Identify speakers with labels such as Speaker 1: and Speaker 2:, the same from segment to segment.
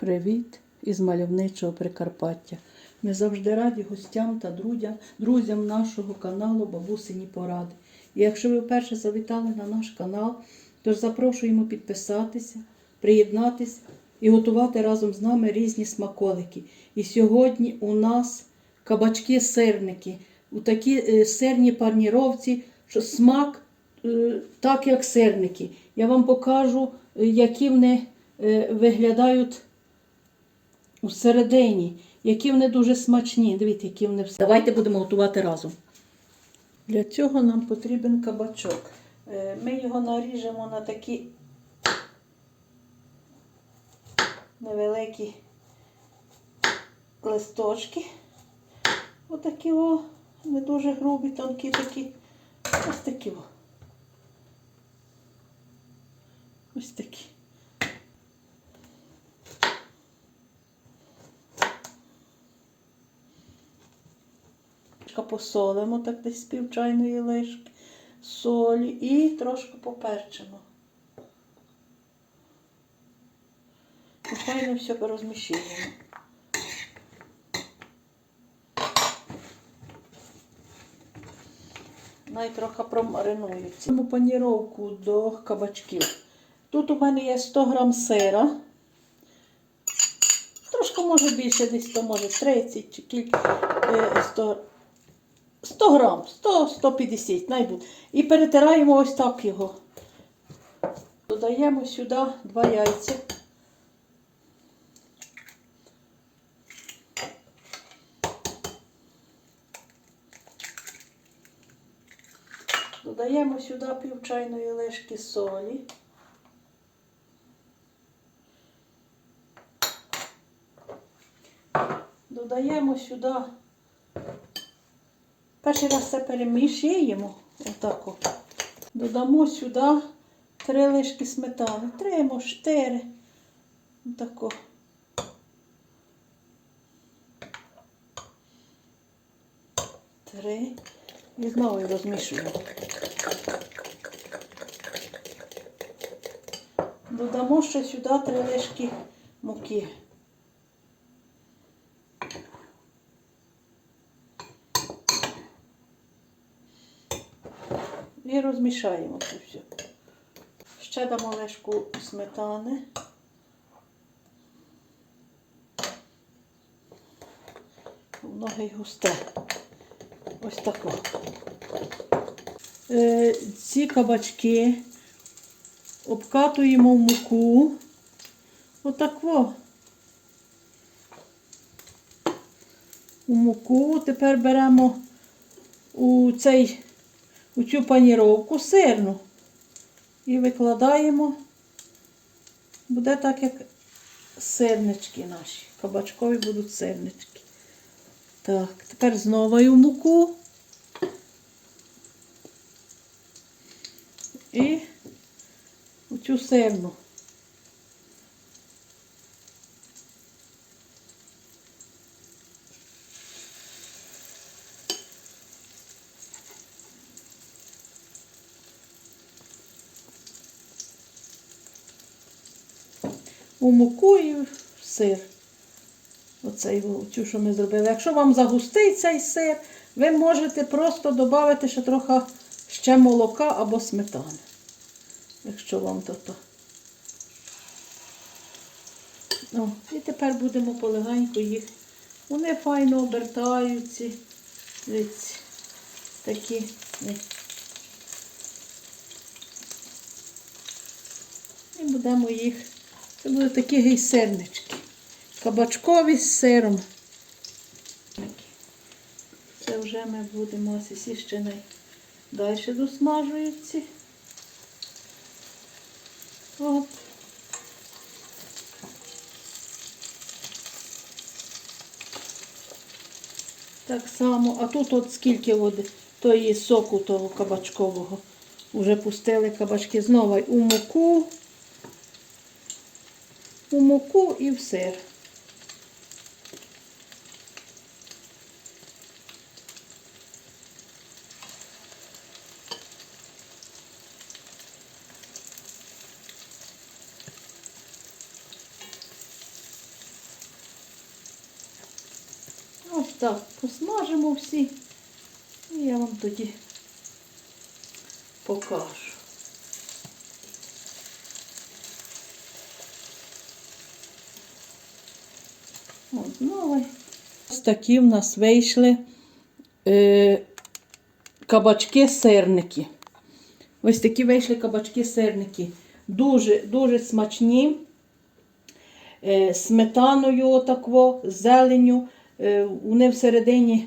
Speaker 1: Привіт із мальовничого Прикарпаття. Ми завжди раді гостям та друзям, нашого каналу Бабусині Поради. І якщо ви вперше завітали на наш канал, то запрошуємо підписатися, приєднатися і готувати разом з нами різні смаколики. І сьогодні у нас кабачки-сирники, у такі е, сирні парніровці, що смак е, так, як сирники. Я вам покажу, е, які вони е, всередині, які вони дуже смачні. Дивіться, які вони всі. Давайте будемо готувати разом. Для цього нам потрібен кабачок. Е, Ми його наріжемо на такі невеликі листочки. Отакі о, не дуже грубі, тонкі такі. Ось такі о. Ось такі. Трошки посолимо, так десь пів чайної лишки солі і трошки поперчимо. І файно все розмішуємо. Най трохи промаринуються. Цьому паніровку до кабачків. Тут у мене є 100 грам сира. Трошки може більше, десь то може 30 чи кілька е, 100 100 грам, 100-150, найбуде. І перетираємо ось так його. Додаємо сюди два яйця. Додаємо сюди пів чайної ложки солі. Додаємо сюди Перший раз це перемішуємо. Отако. Додамо сюди три лишки сметани. Три, може, чотири. Отако. Три. І знову розмішуємо. Додамо ще сюди три лишки муки. І розмішаємо це все. Ще дамо лишку сметани. Воно й густе. Ось тако. Е, ці кабачки обкатуємо в муку. Отако. У муку. Тепер беремо у цей у цю паніровку сирну і викладаємо, буде так, як сирнички наші. Кабачкові будуть сирнички. Так, тепер знову муку. І оцю сирну. У муку і в сир. Оцей цю, що ми зробили. Якщо вам загустий цей сир, ви можете просто додати ще трохи ще молока або сметани. Якщо вам то то. О, і тепер будемо полегенько їх. Вони файно обертаються. Дивіться, такі. І будемо їх. Це будуть такі гейсернички. Кабачкові з сиром. Це вже ми будемо ось ще не далі досмажуються. От. Так само, а тут от скільки води, тої соку того кабачкового. Уже пустили кабачки знову у муку у муку і в сир. Ось так посмажимо всі, і я вам тоді покажу. От, знову. Ось такі в нас вийшли е, кабачки-сирники. Ось такі вийшли кабачки-сирники. Дуже, дуже смачні. Е, сметаною отакво, зеленю. Е, вони всередині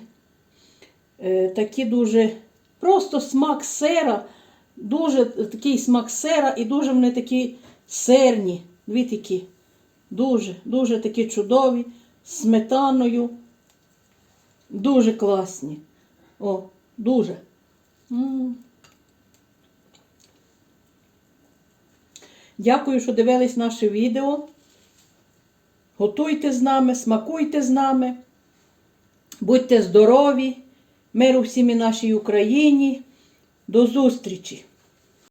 Speaker 1: е, такі дуже просто смак сира, дуже такий смак сира і дуже вони такі сирні. Дві такі. Дуже, дуже такі чудові, сметаною. Дуже класні. О, дуже. М. Дякую, що дивились наше відео. Готуйте з нами, смакуйте з нами. Будьте здорові, миру всім і нашій Україні. До зустрічі!